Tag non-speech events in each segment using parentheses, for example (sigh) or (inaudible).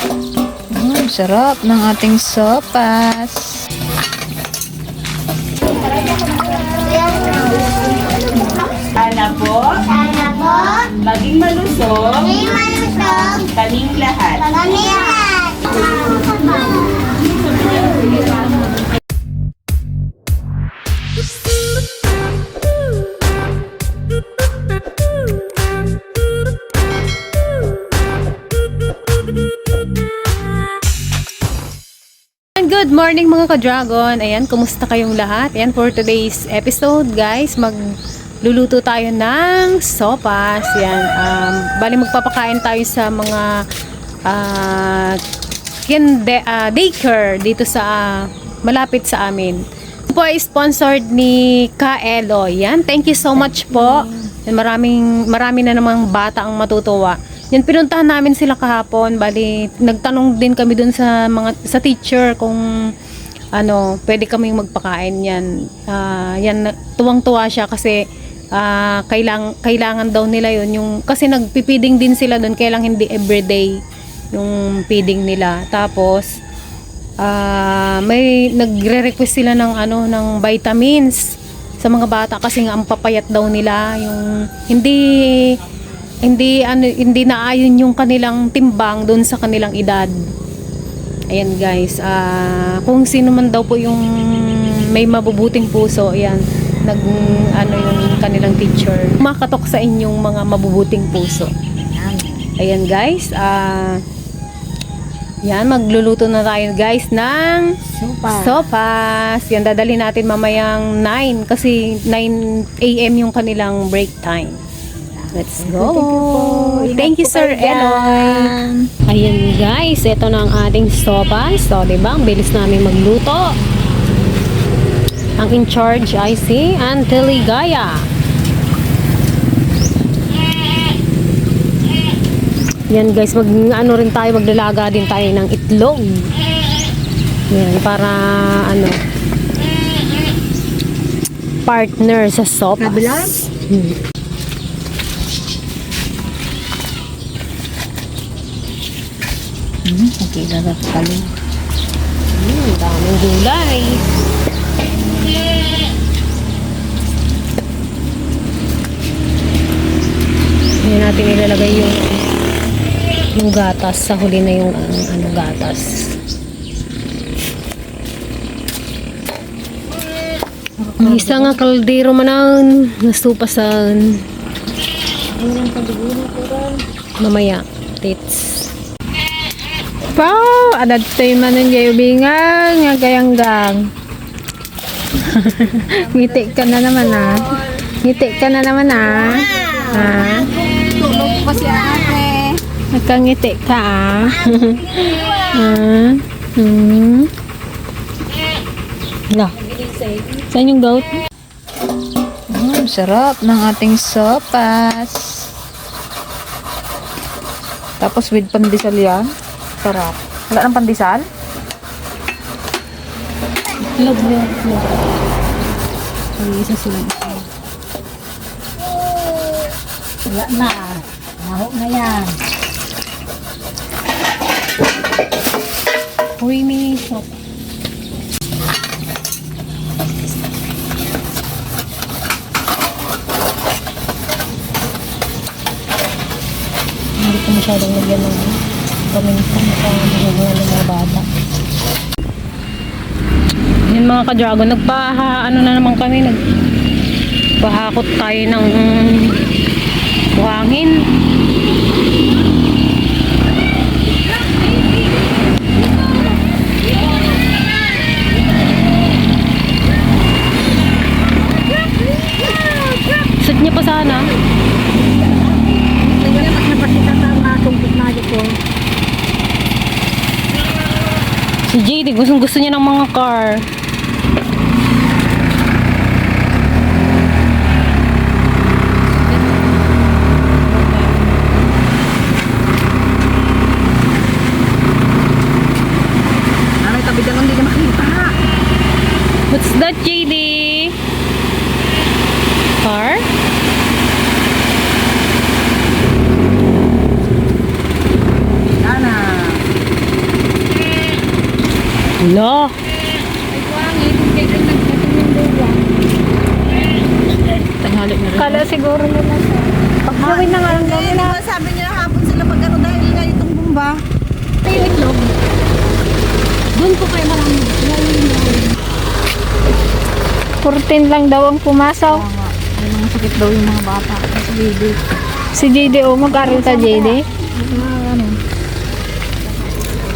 Mm, sarap ng ating sopas. Sana po, Sana po, maging malusog may malusog kaming lahat. kami lahat. Morning mga ka-dragon. Ayan, kumusta kayong lahat? Ayan, for today's episode, guys, magluluto tayo ng sopas. Ayan, um, bali magpapakain tayo sa mga uh, kinde, ah, daycare dito sa ah, malapit sa amin. Ito po ay sponsored ni Kaelo. Yan, thank you so much po. Maraming, marami na namang bata ang matutuwa. Yan, pinuntahan namin sila kahapon. Bali, nagtanong din kami dun sa mga sa teacher kung ano, pwede kaming magpakain yan. Ah, yan, tuwang-tuwa siya kasi ah, kailang, kailangan daw nila yun. Yung, kasi nagpipiding din sila dun, kailang hindi everyday yung feeding nila. Tapos, ah, may nagre-request sila ng ano ng vitamins sa mga bata kasi nga ang papayat daw nila yung hindi hindi ano hindi naayon yung kanilang timbang doon sa kanilang edad. Ayan guys, ah kung sino man daw po yung may mabubuting puso, ayan, nag ano yung kanilang teacher. Makatok sa inyong mga mabubuting puso. Ayan guys, ah yan, magluluto na tayo guys ng Sopa. sopas. Yan, dadali natin mamayang 9 kasi 9 a.m. yung kanilang break time. Let's go. Thank you, Sir Eloy. Ayan guys, ito na ang ating sopas. So, di ba? Ang bilis namin magluto. Ang in charge ay si Auntie Ligaya. Yan guys, mag ano rin tayo, maglalaga din tayo ng itlog. Yan, para ano partner sa sopas. Hmm. Hmm, sarap pala. Hmm, daming gulay. Hindi natin ilalagay yung yung gatas sa huli na yung ang ano gatas. Ang isa nga kaldero manan nasupasan. Mamaya, tits. Pao, adat tayo manin jay ubingan nga gayang gang. (laughs) Ngiti ka na naman ah. Ngiti ka na naman ah. Ha? Tulog pa si ate. Nagkangiti ka ah. Ah. Hmm. La. Saan yung goat? Mm, sarap ng ating sopas. Tapos with pandesal yan. Sarap. Wala ng pandesal? Log niya. Ay, isa sila. Wala na. Naho na yan. Uy, may shop. Hindi ko masyadong lagyan ng paminta sa mga mga bata. Yan mga ka-dragon, nagpaha, ano na naman kami, nagpahakot tayo ng buhangin. Set niya pa sana. Si JD, gustong gusto niya ng mga car. Nanay, tabi ka hindi na makita. What's that, JD? Car? Sana. Hala. Tanghali na rin. Kala siguro nila sa... Pag-gawin na nga lang daw nila. Sabi niya hapon sila pag ano dahil nga itong bumba. Yung itlog. Doon po kayo marami. 14 lang daw ang pumasok. May mga sakit daw yung mga bata. Kasi baby. Si JD, oh, mag-aral ka, JD. ano.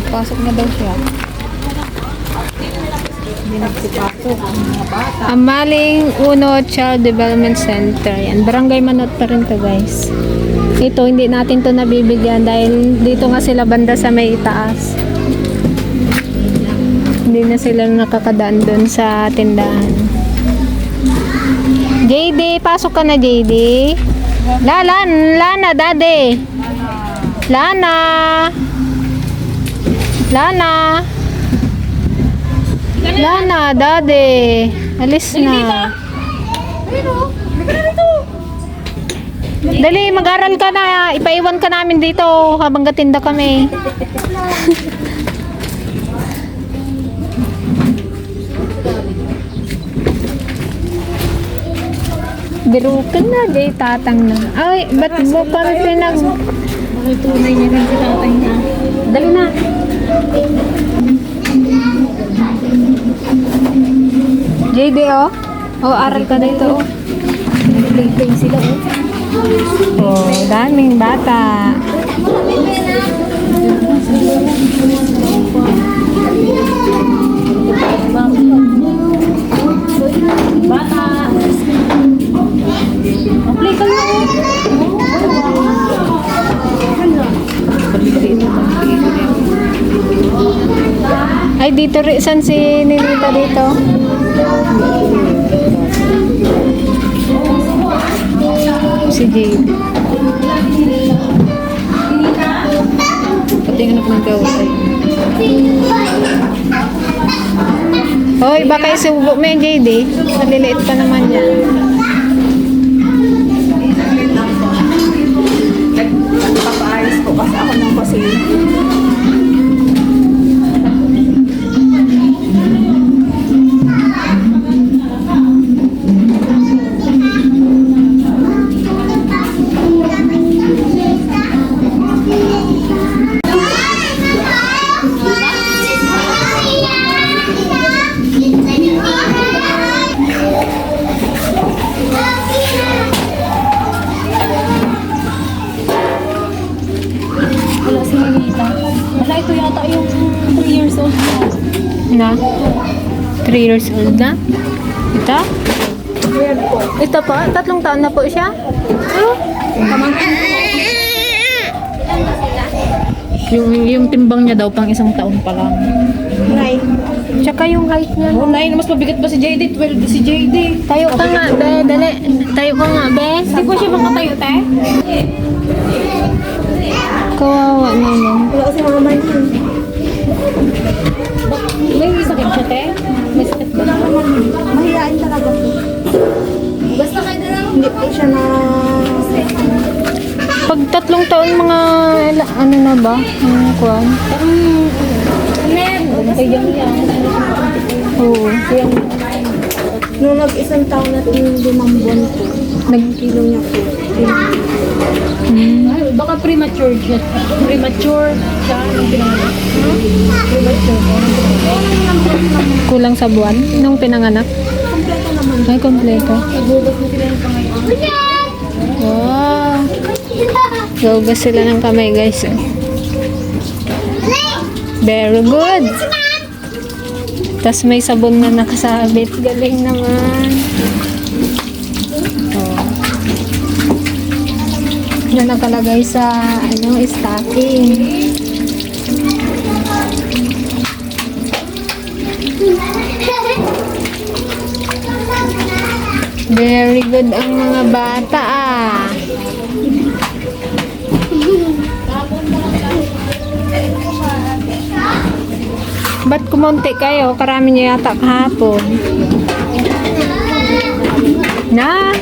Nagpasok na daw siya. Amaling Uno Child Development Center. Yan. Barangay Manot pa rin to guys. Ito, hindi natin to nabibigyan dahil dito nga sila banda sa may itaas. Hindi na sila nakakadaan doon sa tindahan. JD, pasok ka na JD. Lalan, Lana, Dade. Lana. Lana. Lana, Dade. Alis na. Dali, mag-aral ka na. Ipaiwan ka namin dito habang gatinda kami. Biro ka na, gay tatang na. Ay, ba't mo pa rin pinag... Tunay niya rin si tatay niya. Dali na. JD, oh. Oh, aral ka dito, oh. Nag-play sila oh. Oh, daming bata. Bata. Play kayo. Ay, dito rin. Saan si Ninita dito? Si Jade. Pati yung anak ng kausay. Hoy, baka isubo mo yung JD. Maliliit pa naman yan. Wala ito yata yung 3 years old na. Na? 3 years old na? Ito? Ito po? Tatlong taon na po siya? Yung, yung timbang niya daw pang isang taon pa lang. Tsaka yung height niya. Oh, nine, mas mabigat pa si JD. 12 si JD. Tayo ka nga, be. Dali. Tayo ka nga, be. Hindi po siya makatayo, te? Kawawa naman. May sakit siya, te? May sakit ba? Mahihain talaga po. Basta kayo na lang. Hindi po siya na... Pag tatlong taon, mga, ila- ano na ba? Ano kuwan? Kay Yang Yang. Oo. Nung nag-isang taon na yung limang buwan po, nag-kilo niya Ay, baka premature siya. Premature siya. Anong pinangalan? Premature. Kulang sa buwan nung pinanganak? Kompleto naman. Ay, kompleto. Nagugas na sila ng pangayon. Wow. Gagas sila ng kamay, guys. eh. Very good. Tapos may sabon na nakasabit. Galing naman. Na nakalagay sa ano, stocking. Very good ang mga bata ah. Ba't kumonti kayo? Karami niyo yata kahapon. Na?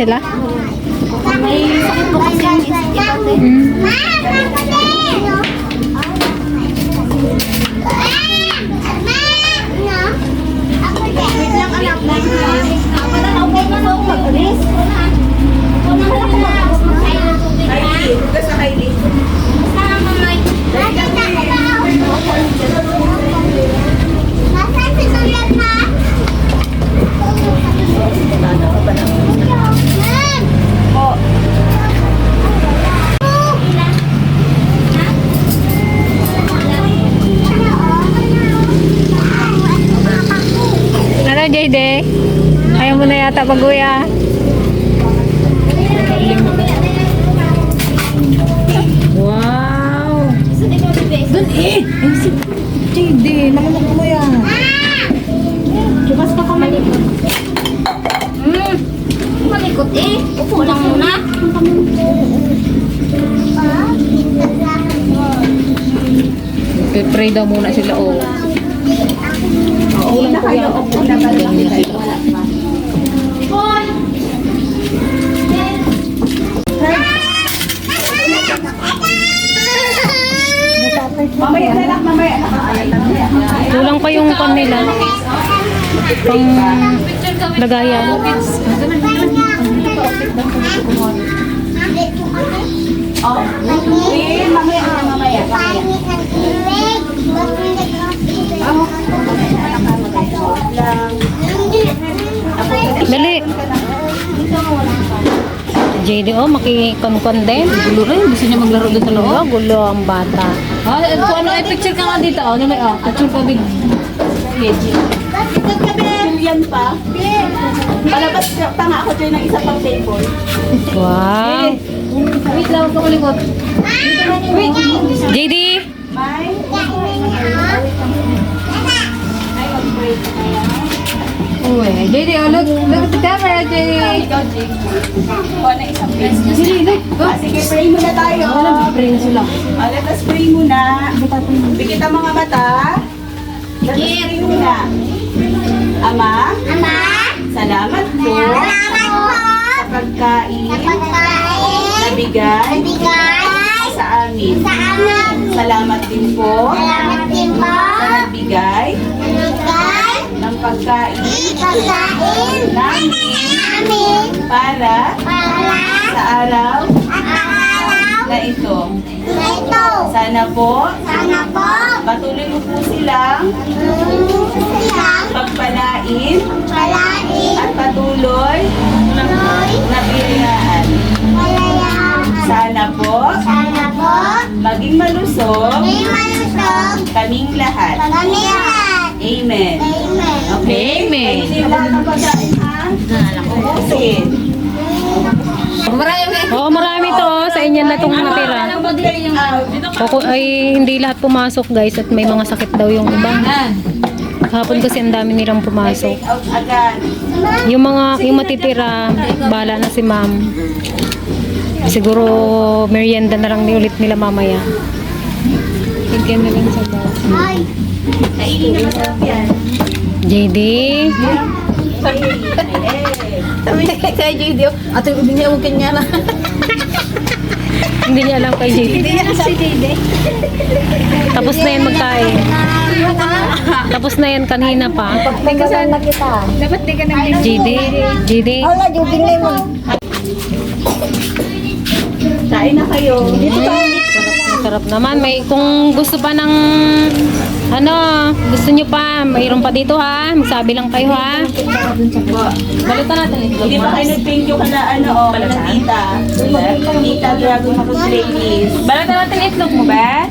Sila. May sakit po kasi yung is- iba Na yata pag-uya. Wow! Doon eh! Ay, si JD, malamag mo yan. Pa ka malikot. Hmm. Malikot eh. Upo lang muna. Pray daw muna sila, oh. Oo lang po yan. Ganyan sila. Kulang pa yung pan nila. Pang lagayan. Dali. JD, oh, makikonkon din. Gulo rin, gusto niya maglaro doon sa loob. Oh, gulo ang bata. Ah, eh, kung ano, ay picture ka nga dito, oh. Ano may, oh. Picture ka big. Yan pa. Palabas pa nga ako dyan ng isa pang table. Wow. Wait lang, huwag ka malikot. JD, Uwe, JD, oh, look, look at the camera, JD. Kuha na isang piece. Sige, ah, sige, pray muna tayo. Pray na sila. Ah, let us pray muna. Bigit ang mga mata. Let us pray muna. Ama, Ama, salamat po salamat po sa pagkain sa pagkain na bigay bigay sa amin. sa amin. Salamat din po Salamat din po sa nagbigay sa ng pagkain pagkain namin namin para para sa araw ang araw na ito. na ito. Sana po Sana po patuloy mo po silang mm, silang pagpalain palain at patuloy tuloy na pilihan. kalayaan. Sana po Sana po maging malusog may malusog kaming lahat. kami lahat. Amen. Amen. Okay? Amen. Ubusin. Marami. Oo, marami to. oh. Sa inyo na itong natira. Ako ay hindi lahat pumasok guys at may mga sakit daw yung iba. Kahapon kasi ang dami nilang pumasok. Yung mga, yung matitira, bala na si ma'am. Siguro merienda na lang ni ulit nila mamaya. Bigyan na lang sa box. Kainin na masarap yan. JD, Sabi niya kay JD. Ate, hindi niya huwag kanya na. (laughs) hindi niya alam kay JD. Hindi niya si JD. Tapos na yan magkain. Tapos na yan kanina pa. nagkaroon na kita. Dapat di ka nag JD, JD. Wala, jugin na mo. Kain na kayo. Sarap naman. May kung gusto pa ng ano, gusto nyo pa, mayroon pa dito ha. Magsabi lang kayo ha. Balitan natin ito. Hindi ba kayo nag-thank you kala ano o kala tita? Tita Dragon Fruit Ladies. Balatan natin itlog mo ba?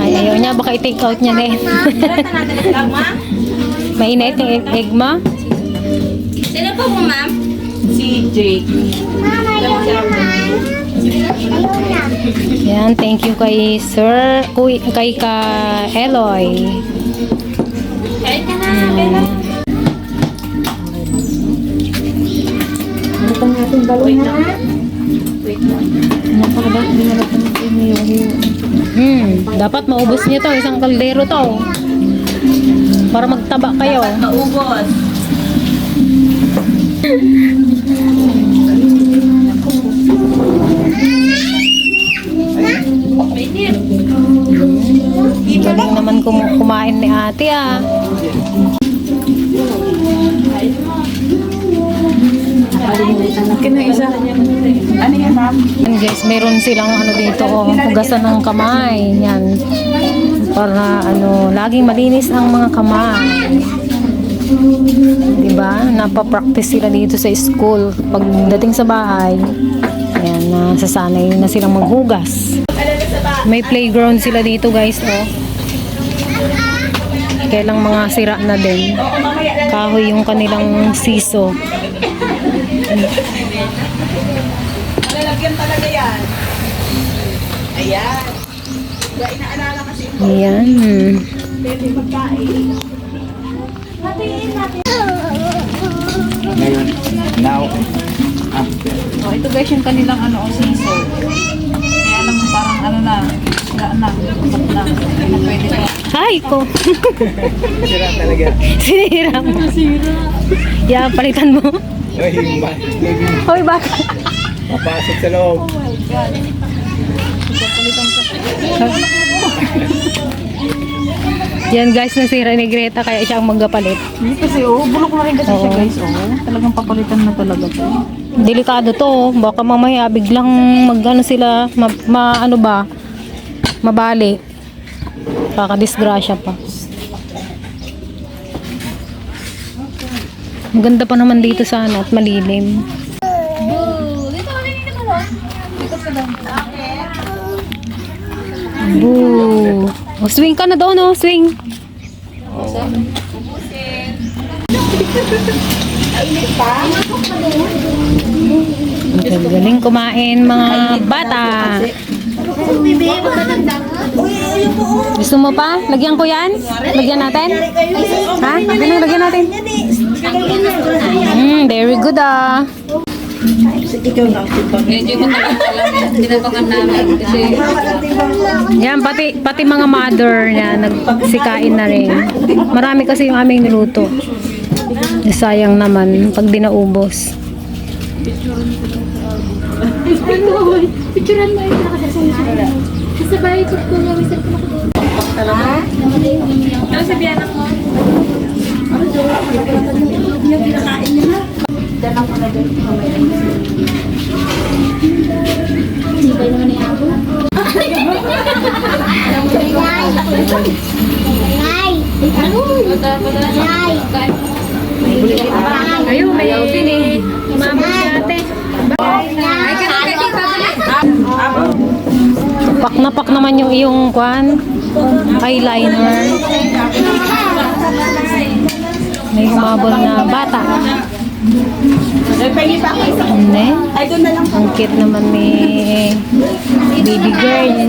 Ay, ayaw niya. Baka i-take out niya din. Balatan natin itlog, ma? Mainit yung egg, mo. Sino po mo, ma'am? Si Jake. Mama, yun naman. Na. Yan, thank you kay Sir, kuy, kay ka Eloy. Kahit ka na, Bella. Hmm, dapat maubos niyo to, isang kaldero to. Para magtaba kayo. Maubos. Kumain ni ate ah. Kino isa? Ano yan, ma'am? Yan guys, meron silang ano dito, oh, hugasan ng kamay. Yan. Para ano, laging malinis ang mga kamay. Diba? Napapractice sila dito sa school. Pagdating sa bahay, yan, nasasanay na silang maghugas. May playground sila dito guys, oh. Kailang mga sira na din. Kahoy yung kanilang siso. Malalagyan talaga yan. Ayan. Inaalala kasi Ayan. pwede magkain. Ngayon, now, after. Oh, ito guys yung kanilang ano, siso. Kaya mo parang ano na, wala na, na. Hindi na pwede na. Hi ko. Sira talaga. Sinira mo. Sinira. Yeah, palitan mo. Yung Hoy, baka. papasok sa loob. Yan guys, nasira ni Greta kaya siya ang magpapalit. Hindi kasi oh, bulok na rin kasi siya guys oh. Talagang papalitan na talaga to. Delikado to. Baka mamaya biglang magano sila, ma, ma- ano ba, mabali. Kakadisgrasya pa. Maganda pa naman dito sana at malilim. Boo. Oh, swing ka na doon, oh, swing. Ang galing kumain mga bata. Gusto mo pa? Lagyan ko yan? Lagyan natin? Ha? Ano lagyan natin? Mm, very good ah. Yan, pati, pati mga mother niya, nagsikain na rin. Marami kasi yung aming niluto. Sayang naman pag di naubos. Picturean mo yung nakasasama. Sa bahay ko po nga, may cellphone ako doon. Ano sabihan ako? Hindi ba naman ni Abo? Ayun, may open eh. Mama si ate. Pak na pak naman yung iyong kwan. Eyeliner. May humabol na bata. Eh, pengi pa ako isa. Hindi. Ay, doon na lang. Ang cute naman ni baby girl.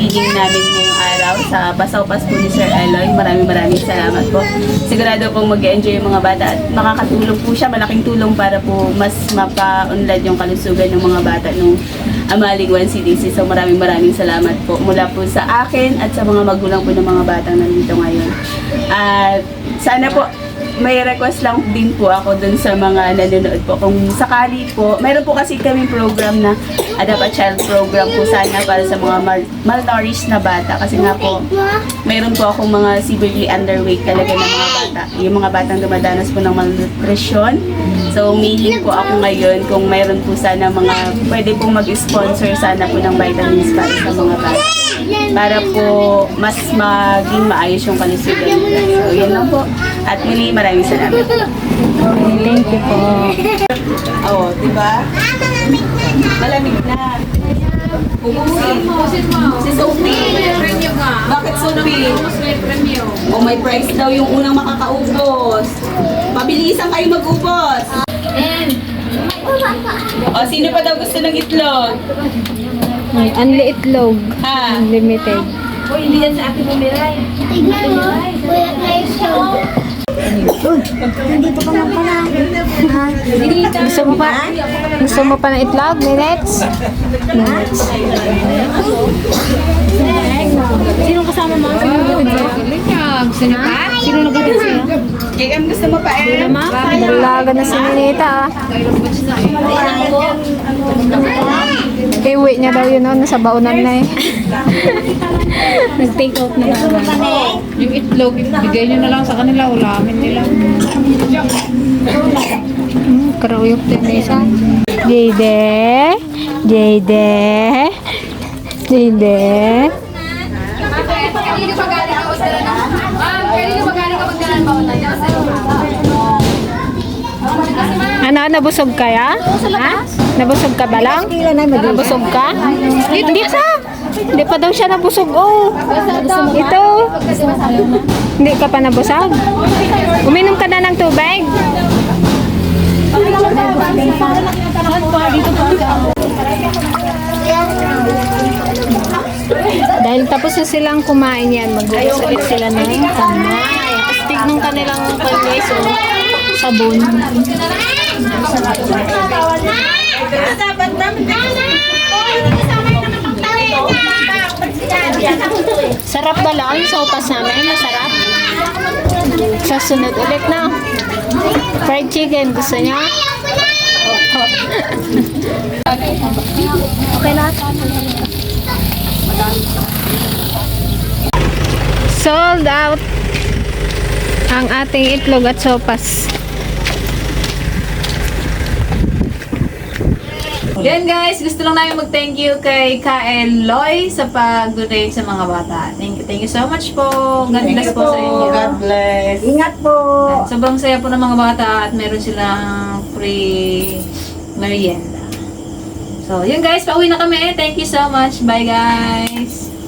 feeding namin ngayong araw sa Pasaw-Pas po ni Sir Eloy. Maraming maraming salamat po. Sigurado pong mag-enjoy yung mga bata at makakatulong po siya. Malaking tulong para po mas mapa-unlad yung kalusugan ng mga bata nung Amaling 1 CDC. So maraming maraming salamat po mula po sa akin at sa mga magulang po ng mga batang nandito ngayon. At sana po may request lang din po ako dun sa mga nanonood po. Kung sakali po, mayroon po kasi kaming program na Adapt a Child program po sana para sa mga mal- malnourished na bata. Kasi nga po, mayroon po akong mga severely underweight talaga ng mga bata. Yung mga batang dumadanas po ng malnutrition. So, mailing po ako ngayon kung mayroon po sana mga pwede po mag-sponsor sana po ng vitamins para sa mga bata. Para po mas maging maayos yung kalusugan. So, yan lang po. At muli, maraming salamat. Thank you po. Oo, di ba? Malamig na. Ubusin. Si Sophie. Bakit Sophie? Oh, may price daw yung unang makakaubos. Pabilisan kayo mag-ubos. O, sino pa daw gusto ng itlog? Ay, Unli itlog. Ha? Unlimited. Tignan mo. Kuya Clay Nandito ka man pala. Gusto mo pa? Gusto mo pa ng itlog, Minutes? Minutes. Sino kasama mo? Sino naghatid sa'yo? Gusto niyo pa? Sino naghatid sa'yo? Kaya gusto mo pa eh? Dalaga na si Ninita ah. Iwi niya daw yun, no? nasa baunan na eh. Nag-take out na lang. Yung itlog, bigay nyo na lang sa kanila, ulamin nila. Hmm, karuyok din na isa. Jade? Jade? Jade? Ano, nabusog ka ya? Ha? Nabusog ka ba lang? Nabusog ka? Hindi pa. Hindi pa daw siya nabusog. Oh. Ito. Hindi ka pa nabusog? Uminom ka na ng tubig? Dahil tapos na silang kumain yan, magbukas ulit sila ng kamay. Astig ng kanilang kalweso, sabon. Sarap ba lang yung sopas namin? Masarap? Sa sunod ulit na. Fried chicken, gusto niya? (laughs) Sold out ang ating itlog at sopas. Yan guys, gusto lang namin mag-thank you kay Kael Loy sa pag-donate sa mga bata. Thank you, thank you so much po. God bless po, sa inyo. God bless. Ingat po. At sobrang saya po ng mga bata at meron silang free merienda. So, yun guys, pauwi na kami. Thank you so much. Bye guys.